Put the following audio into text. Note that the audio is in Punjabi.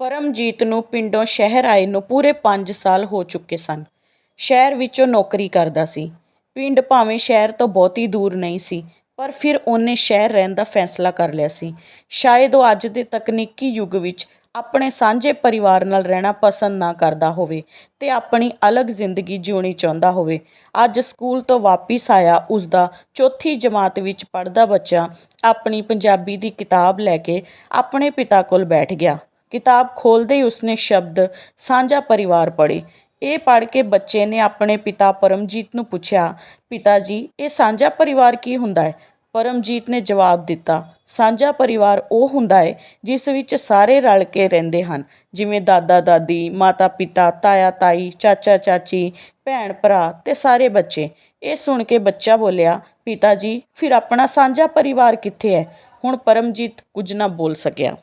ਪਰਮਜੀਤ ਨੂੰ ਪਿੰਡੋਂ ਸ਼ਹਿਰ ਆਏ ਨੂੰ ਪੂਰੇ 5 ਸਾਲ ਹੋ ਚੁੱਕੇ ਸਨ। ਸ਼ਹਿਰ ਵਿੱਚ ਉਹ ਨੌਕਰੀ ਕਰਦਾ ਸੀ। ਪਿੰਡ ਭਾਵੇਂ ਸ਼ਹਿਰ ਤੋਂ ਬਹੁਤੀ ਦੂਰ ਨਹੀਂ ਸੀ, ਪਰ ਫਿਰ ਉਹਨੇ ਸ਼ਹਿਰ ਰਹਿਣ ਦਾ ਫੈਸਲਾ ਕਰ ਲਿਆ ਸੀ। ਸ਼ਾਇਦ ਉਹ ਅੱਜ ਦੇ ਤਕਨੀਕੀ ਯੁੱਗ ਵਿੱਚ ਆਪਣੇ ਸਾਂਝੇ ਪਰਿਵਾਰ ਨਾਲ ਰਹਿਣਾ ਪਸੰਦ ਨਾ ਕਰਦਾ ਹੋਵੇ ਤੇ ਆਪਣੀ ਅਲੱਗ ਜ਼ਿੰਦਗੀ ਜਿਉਣੀ ਚਾਹੁੰਦਾ ਹੋਵੇ। ਅੱਜ ਸਕੂਲ ਤੋਂ ਵਾਪਿਸ ਆਇਆ, ਉਸਦਾ ਚੌਥੀ ਜਮਾਤ ਵਿੱਚ ਪੜ੍ਹਦਾ ਬੱਚਾ ਆਪਣੀ ਪੰਜਾਬੀ ਦੀ ਕਿਤਾਬ ਲੈ ਕੇ ਆਪਣੇ ਪਿਤਾ ਕੋਲ ਬੈਠ ਗਿਆ। ਕਿਤਾਬ ਖੋਲ੍ਹਦੇ ਹੀ ਉਸਨੇ ਸ਼ਬਦ ਸਾਂਝਾ ਪਰਿਵਾਰ ਪੜ੍ਹੇ। ਇਹ ਪੜ੍ਹ ਕੇ ਬੱਚੇ ਨੇ ਆਪਣੇ ਪਿਤਾ ਪਰਮਜੀਤ ਨੂੰ ਪੁੱਛਿਆ, ਪਿਤਾ ਜੀ, ਇਹ ਸਾਂਝਾ ਪਰਿਵਾਰ ਕੀ ਹੁੰਦਾ ਹੈ? ਪਰਮਜੀਤ ਨੇ ਜਵਾਬ ਦਿੱਤਾ, ਸਾਂਝਾ ਪਰਿਵਾਰ ਉਹ ਹੁੰਦਾ ਹੈ ਜਿਸ ਵਿੱਚ ਸਾਰੇ ਰਲ ਕੇ ਰਹਿੰਦੇ ਹਨ, ਜਿਵੇਂ ਦਾਦਾ, ਦਾਦੀ, ਮਾਤਾ ਪਿਤਾ, ਤਾਇਆ, ਤਾਈ, ਚਾਚਾ, ਚਾਚੀ, ਭੈਣ, ਭਰਾ ਤੇ ਸਾਰੇ ਬੱਚੇ। ਇਹ ਸੁਣ ਕੇ ਬੱਚਾ ਬੋਲਿਆ, ਪਿਤਾ ਜੀ, ਫਿਰ ਆਪਣਾ ਸਾਂਝਾ ਪਰਿਵਾਰ ਕਿੱਥੇ ਹੈ? ਹੁਣ ਪਰਮਜੀਤ ਕੁਝ ਨਾ ਬੋਲ ਸਕਿਆ।